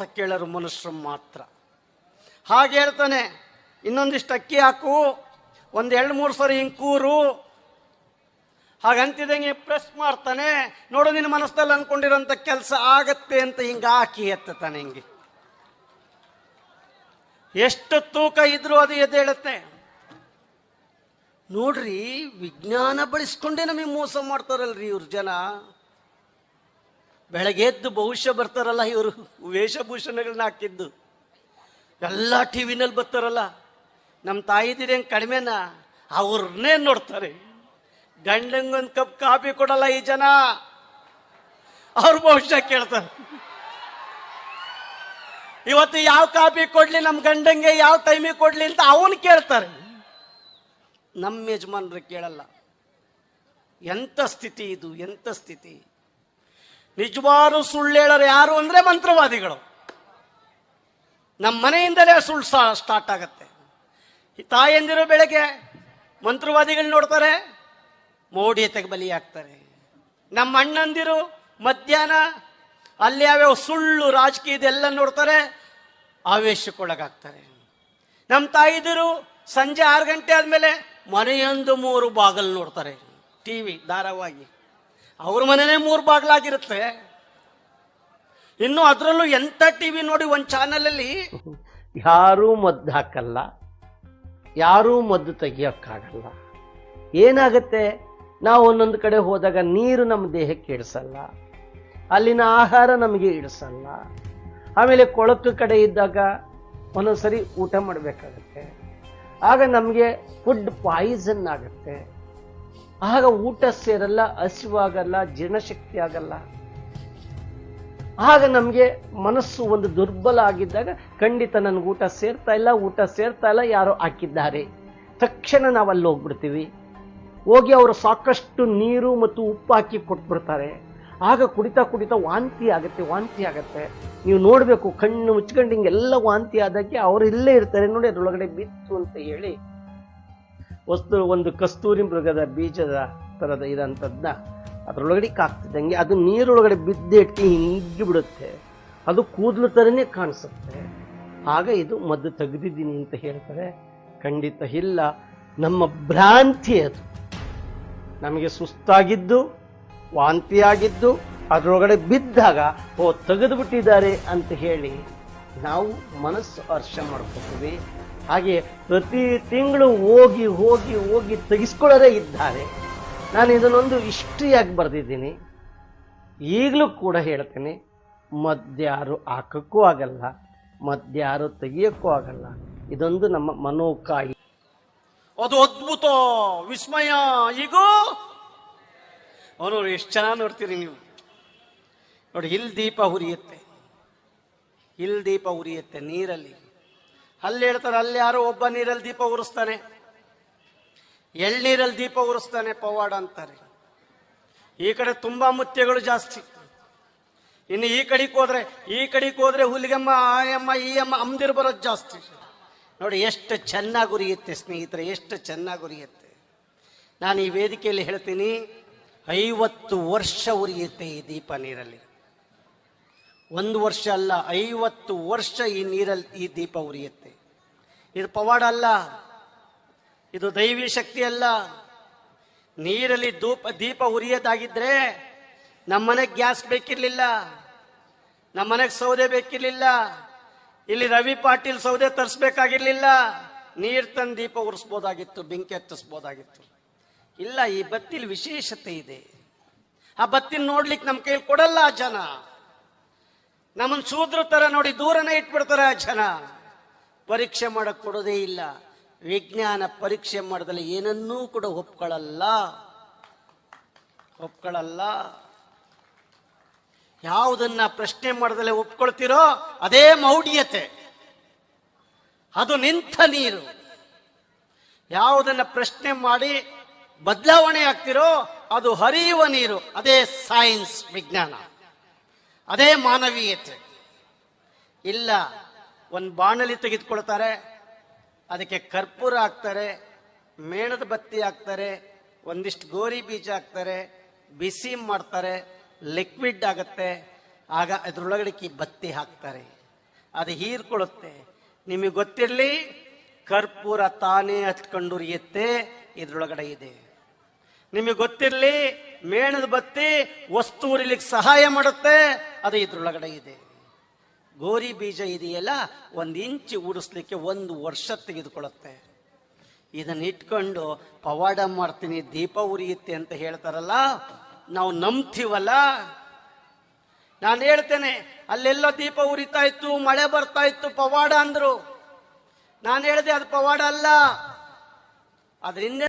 ಅಂತ ಕೇಳರು ಮನುಷ್ಯರು ಮಾತ್ರ. ಹಾಗೆ ಹೇಳ್ತಾನೆ, ಇನ್ನೊಂದಿಷ್ಟು ಅಕ್ಕಿ ಹಾಕು, ಒಂದು ಎರಡು ಮೂರು ಸರಿ ಹಿಂಗೆ ಕೂರು. ಹಾಗಂತಿದಂಗೆ ಪ್ರೆಸ್ ಮಾಡ್ತಾನೆ, ನೋಡು ನಿನ್ನ ಮನಸ್ಸಲ್ಲಿ ಅನ್ಕೊಂಡಿರೋಂಥ ಕೆಲಸ ಆಗತ್ತೆ ಅಂತ ಹಿಂಗೆ ಹಾಕಿ ಎತ್ತಾನೆ ಹಿಂಗೆ. ಎಷ್ಟು ತೂಕ ಇದ್ರೂ ಅದು ಎದ್ದೇಳುತ್ತೆ. ನೋಡ್ರಿ, ವಿಜ್ಞಾನ ಬಳಸ್ಕೊಂಡೇ ನಮಗೆ ಮೋಸ ಮಾಡ್ತಾರಲ್ರಿ ಇವ್ರ ಜನ. ಬೆಳಗ್ಗೆ ಎದ್ದು ಭವಿಷ್ಯ ಬರ್ತಾರಲ್ಲ ಇವರು. ವೇಷಭೂಷಣಗಳನ್ನ ಹಾಕಿದ್ದು. ಎಲ್ಲ ಟಿ ವಿನಲ್ಲಿ ಬರ್ತಾರಲ್ಲ. ನಮ್ಮ ತಾಯಿದಿರ ಹೆಂಗ್ ಕಡಿಮೆನಾ? ಅವ್ರನ್ನೇ ನೋಡ್ತಾರೆ. ಗಂಡಂಗೊಂದು ಕಪ್ ಕಾಫಿ ಕೊಡಲ್ಲ ಈ ಜನ. ಅವ್ರು ಬಹುಶಃ ಕೇಳ್ತಾರೆ. ಇವತ್ತು ಯಾವ ಕಾಫಿ ಕೊಡ್ಲಿ ನಮ್ಮ ಗಂಡಂಗೆ ಯಾವ ಟೈಮಿಗೆ ಕೊಡ್ಲಿ ಅಂತ ಅವನು ಕೇಳ್ತಾರೆ. ನಮ್ಮ ಯಜಮಾನ್ರು ಕೇಳಲ್ಲ. ಎಂತ ಸ್ಥಿತಿ ಇದು? ಎಂತ ಸ್ಥಿತಿ? ನಿಜವಾರು ಸುಳ್ಳು ಹೇಳೋರು ಯಾರು ಅಂದ್ರೆ ಮಂತ್ರವಾದಿಗಳು. ನಮ್ಮ ಮನೆಯಿಂದಲೇ ಸುಳ್ಳು ಸ್ಟಾರ್ಟ್ ಆಗತ್ತೆ. ತಾಯಂದಿರು ಬೆಳಗ್ಗೆ ಮಂತ್ರವಾದಿಗಳು ನೋಡ್ತಾರೆ ಮೋಡಿಯತೆಗೆ ಬಲಿಯಾಗ್ತಾರೆ ನಮ್ಮ ಅಣ್ಣಂದಿರು ಮಧ್ಯಾಹ್ನ ಅಲ್ಲಿ ಯಾವ್ಯಾವ ಸುಳ್ಳು, ರಾಜಕೀಯ ಇದೆಲ್ಲ ನೋಡ್ತಾರೆ, ಆವೇಶಕ್ಕೊಳಗಾಗ್ತಾರೆ. ನಮ್ಮ ತಾಯಿದಿರು ಸಂಜೆ ಆರು ಗಂಟೆ ಆದಮೇಲೆ ಮನೆಯೊಂದು ಮೂರು ಬಾಗಲ್ ನೋಡ್ತಾರೆ. ಟಿವಿ ಧಾರಾವಾಹಿ. ಅವ್ರ ಮನೆನೇ ಮೂರು ಬಾಗ್ಲಾಗಿರುತ್ತೆ. ಇನ್ನು ಅದರಲ್ಲೂ ಎಂತ ಟಿವಿ ನೋಡಿ ಒಂದು ಚಾನಲಲ್ಲಿ ಯಾರೂ ಮದ್ದು ಹಾಕಲ್ಲ. ಯಾರೂ ಮದ್ದು ತೆಗಿಯೋಕ್ಕಾಗಲ್ಲ. ಏನಾಗುತ್ತೆ? ನಾವು ಒಂದೊಂದು ಕಡೆ ಹೋದಾಗ ನೀರು ನಮ್ಮ ದೇಹಕ್ಕೆ ಇಡಿಸಲ್ಲ ಅಲ್ಲಿನ ಆಹಾರ ನಮಗೆ ಇಡಿಸಲ್ಲ ಆಮೇಲೆ ಕೊಳಕು ಕಡೆ ಇದ್ದಾಗ ಒಂದೊಂದ್ಸರಿ ಊಟ ಮಾಡಬೇಕಾಗತ್ತೆ. ಆಗ ನಮಗೆ ಫುಡ್ ಪಾಯ್ಸನ್ ಆಗುತ್ತೆ. ಆಗ ಊಟ ಸೇರಲ್ಲ, ಹಸಿವಾಗಲ್ಲ ಜೀರ್ಣಶಕ್ತಿ ಆಗಲ್ಲ ಆಗ ನಮಗೆ ಮನಸ್ಸು ಒಂದು ದುರ್ಬಲ ಆಗಿದ್ದಾಗ ಖಂಡಿತ ನನಗೆ ಊಟ ಸೇರ್ತಾ ಇಲ್ಲ, ಊಟ ಸೇರ್ತಾ ಇಲ್ಲ, ಯಾರೋ ಹಾಕಿದ್ದಾರೆ. ತಕ್ಷಣ ನಾವು ಅಲ್ಲಿ ಹೋಗ್ಬಿಡ್ತೀವಿ. ಹೋಗಿ ಅವರು ಸಾಕಷ್ಟು ನೀರು ಮತ್ತು ಉಪ್ಪು ಹಾಕಿ ಕೊಟ್ಬಿಡ್ತಾರೆ. ಆಗ ಕುಡಿತಾ ಕುಡಿತಾ ವಾಂತಿ ಆಗುತ್ತೆ ವಾಂತಿ ಆಗುತ್ತೆ. ನೀವು ನೋಡಬೇಕು, ಕಣ್ಣು ಮುಚ್ಕೊಂಡು ಹಿಂಗೆಲ್ಲ ವಾಂತಿ ಆದಕ್ಕೆ ಅವರು ಇಲ್ಲೇ ಇರ್ತಾರೆ. ನೋಡಿ ಅದ್ರೊಳಗಡೆ ಬಿತ್ತು ಅಂತ ಹೇಳಿ ವಸ್ತು, ಒಂದು ಕಸ್ತೂರಿ ಮೃಗದ ಬೀಜದ ಥರದ ಇದಂಥದ್ದನ್ನ ಅದರೊಳಗಡೆ ಕಾಕ್ತಿದ್ದಂಗೆ ಅದು ನೀರೊಳಗಡೆ ಬಿದ್ದಿಟ್ಟು ಹಿಂಗಿ ಬಿಡುತ್ತೆ. ಅದು ಕೂದಲು ಥರನೇ ಕಾಣಿಸುತ್ತೆ. ಆಗ ಇದು ಮದ್ದು ತೆಗೆದಿದ್ದೀನಿ ಅಂತ ಹೇಳ್ತಾರೆ. ಖಂಡಿತ ಇಲ್ಲ. ನಮ್ಮ ಭ್ರಾಂತಿ ಅದು. ನಮಗೆ ಸುಸ್ತಾಗಿದ್ದು, ವಾಂತಿಯಾಗಿದ್ದು, ಅದರೊಳಗಡೆ ಬಿದ್ದಾಗ, ಓ, ತೆಗೆದುಬಿಟ್ಟಿದ್ದಾರೆ ಅಂತ ಹೇಳಿ ನಾವು ಮನಸ್ಸು ಹರ್ಷ ಮಾಡ್ಕೋತೀವಿ. ಹಾಗೆ ಪ್ರತಿ ತಿಂಗಳು ಹೋಗಿ ಹೋಗಿ ಹೋಗಿ ತೆಗೆಸ್ಕೊಳ್ಳೋದೇ ಇದ್ದಾರೆ. ನಾನು ಇದನ್ನೊಂದು ಹಿಸ್ಟ್ರಿಯಾಗಿ ಬರೆದಿದ್ದೀನಿ. ಈಗಲೂ ಕೂಡ ಹೇಳ್ತೀನಿ, ಮದ್ಯಾರು ಹಾಕಕ್ಕೂ ಆಗಲ್ಲ, ಮದ್ಯಾರು ತೆಗಿಯೋಕ್ಕೂ ಆಗಲ್ಲ. ಇದೊಂದು ನಮ್ಮ ಮನೋಕಾಯಿ. ಅದು ಅದ್ಭುತ! ವಿಸ್ಮಯ! ಈಗ! ಅವನು ಎಷ್ಟು ಚೆನ್ನಾಗಿ ನೋಡ್ತೀರಿ ನೀವು. ನೋಡಿ ಇಲ್ಲಿ ದೀಪ ಉರಿಯುತ್ತೆ ಇಲ್ಲಿ ದೀಪ ಉರಿಯುತ್ತೆ ನೀರಲ್ಲಿ. ಅಲ್ಲಿ ಹೇಳ್ತಾರೆ ಅಲ್ಲಿ ಯಾರೋ ಒಬ್ಬ ನೀರಲ್ಲಿ ದೀಪ ಉರಿಸ್ತಾನೆ. ಎಳ್ನೀರಲ್ಲಿ ದೀಪ ಉರಿಸ್ತಾನೆ ಪವಾಡ ಅಂತಾರೆ. ಈ ಕಡೆ ತುಂಬಾ ಮುತ್ಯಗಳು ಜಾಸ್ತಿ. ಇನ್ನು ಈ ಕಡೆಗೆ ಹೋದ್ರೆ, ಈ ಕಡೆಗೆ ಹೋದ್ರೆ ಹುಲಿಗಮ್ಮ, ಆಯಮ್ಮ ಈ ಅಮ್ಮ ಅಮ್ದಿರ್ ಬರೋದು ಜಾಸ್ತಿ. ನೋಡಿ, ಎಷ್ಟು ಚೆನ್ನಾಗಿ ಉರಿಯುತ್ತೆ ಸ್ನೇಹಿತರೆ, ಎಷ್ಟು ಚೆನ್ನಾಗಿ ಉರಿಯುತ್ತೆ. ನಾನು ಈ ವೇದಿಕೆಯಲ್ಲಿ ಹೇಳ್ತೀನಿ, ಐವತ್ತು ವರ್ಷ ಉರಿಯುತ್ತೆ ಈ ದೀಪ ನೀರಲ್ಲಿ. ಒಂದು ವರ್ಷ ಅಲ್ಲ, ಐವತ್ತು ವರ್ಷ ಈ ನೀರಲ್ಲಿ, ಈ ದೀಪ ಉರಿಯುತ್ತೆ. ಇದು ಪವಾಡ ಅಲ್ಲ, ಇದು ದೈವಿ ಶಕ್ತಿ ಅಲ್ಲ. ನೀರಲ್ಲಿ ದೂಪ ದೀಪ ಉರಿಯೋದಾಗಿದ್ರೆ ನಮ್ಮನೆಗೆ ಗ್ಯಾಸ್ ಬೇಕಿರಲಿಲ್ಲ ನಮ್ಮನೆಗೆ ಸೌದೆ ಬೇಕಿರಲಿಲ್ಲ, ಇಲ್ಲಿ ರವಿ ಪಾಟೀಲ್ ಸೌದೆ ತರಿಸ್ಬೇಕಾಗಿರ್ಲಿಲ್ಲ, ನೀರ್ ತಂದು ದೀಪ ಉರಿಸ್ಬೋದಾಗಿತ್ತು, ಬೆಂಕಿ ಹತ್ತಿಸ್ಬೋದಾಗಿತ್ತು ಇಲ್ಲ, ಈ ಬತ್ತಿಲಿ ವಿಶೇಷತೆ ಇದೆ. ಆ ಬತ್ತಿನ ನೋಡ್ಲಿಕ್ಕೆ ನಮ್ಮ ಕೈಲಿ ಕೊಡಲ್ಲ ಜನ. ನಮ್ಮನ್ ಶೂದ್ರ ತರ ನೋಡಿ ದೂರನೇ ಇಟ್ಬಿಡ್ತಾರೆ ಆ ಜನ. ಪರೀಕ್ಷೆ ಮಾಡಕ್ ಕೊಡೋದೇ ಇಲ್ಲ. ವಿಜ್ಞಾನ ಪರೀಕ್ಷೆ ಮಾಡಿದಲ್ಲಿ ಏನನ್ನೂ ಕೂಡ ಒಪ್ಕೊಳ್ಳಲ್ಲ ಒಪ್ಕೊಳ್ಳಲ್ಲ ಯಾವುದನ್ನ ಪ್ರಶ್ನೆ ಮಾಡದಲ್ಲೇ ಒಪ್ಕೊಳ್ತಿರೋ ಅದೇ ಮೌಢ್ಯತೆ. ಅದು ನಿಂತ ನೀರು. ಯಾವುದನ್ನ ಪ್ರಶ್ನೆ ಮಾಡಿ ಬದಲಾವಣೆ ಆಗ್ತಿರೋ ಅದು ಹರಿಯುವ ನೀರು. ಅದೇ ಸೈನ್ಸ್ ವಿಜ್ಞಾನ. ಅದೇ ಮಾನವೀಯತೆ. ಇಲ್ಲ, ಒಂದು ಬಾಣಲಿ ತೆಗೆದುಕೊಳ್ತಾರೆ, ಅದಕ್ಕೆ ಕರ್ಪೂರ ಹಾಕ್ತಾರೆ, ಮೇಣದ ಬತ್ತಿ ಹಾಕ್ತಾರೆ, ಒಂದಿಷ್ಟು ಗೋರಿ ಬೀಜ ಹಾಕ್ತಾರೆ, ಬಿಸಿ ಮಾಡ್ತಾರೆ ಲಿಕ್ವಿಡ್ ಆಗತ್ತೆ, ಆಗ ಅದರೊಳಗಡೆ ಬತ್ತಿ ಹಾಕ್ತಾರೆ. ಅದು ಹೀರ್ಕೊಳ್ಳುತ್ತೆ. ನಿಮಗೆ ಗೊತ್ತಿರಲಿ, ಕರ್ಪೂರ ತಾನೇ ಹಚ್ಕೊಂಡು ಉರಿಯುತ್ತೆ, ಇದ್ರೊಳಗಡೆ ಇದೆ. ನಿಮಗೆ ಗೊತ್ತಿರಲಿ, ಮೇಣದ ಬತ್ತಿ ವಸ್ತು ಉರಿಲಿಕ್ಕೆ ಸಹಾಯ ಮಾಡುತ್ತೆ, ಅದು ಇದ್ರೊಳಗಡೆ ಇದೆ. ಗೋರಿ ಬೀಜ ಇದೆಯಲ್ಲ, ಒಂದು ಇಂಚು ಉಡಿಸ್ಲಿಕ್ಕೆ ಒಂದು ವರ್ಷ ತೆಗೆದುಕೊಳ್ಳುತ್ತೆ. ಇದನ್ನ ಇಟ್ಕೊಂಡು, ಪವಾಡ ಮಾಡ್ತೀನಿ, ದೀಪ ಉರಿಯುತ್ತೆ ಅಂತ ಹೇಳ್ತಾರಲ್ಲ, ನಾವು ನಂಬ್ತೀವಲ್ಲ? ನಾನು ಹೇಳ್ತೇನೆ, ಅಲ್ಲೆಲ್ಲ ದೀಪ ಉರಿತಾ ಇತ್ತು, ಮಳೆ ಬರ್ತಾ ಇತ್ತು, ಪವಾಡ ಅಂದ್ರು. ನಾನು ಹೇಳಿದೆ, ಅದು ಪವಾಡ ಅಲ್ಲ. ಅದರಿಂದ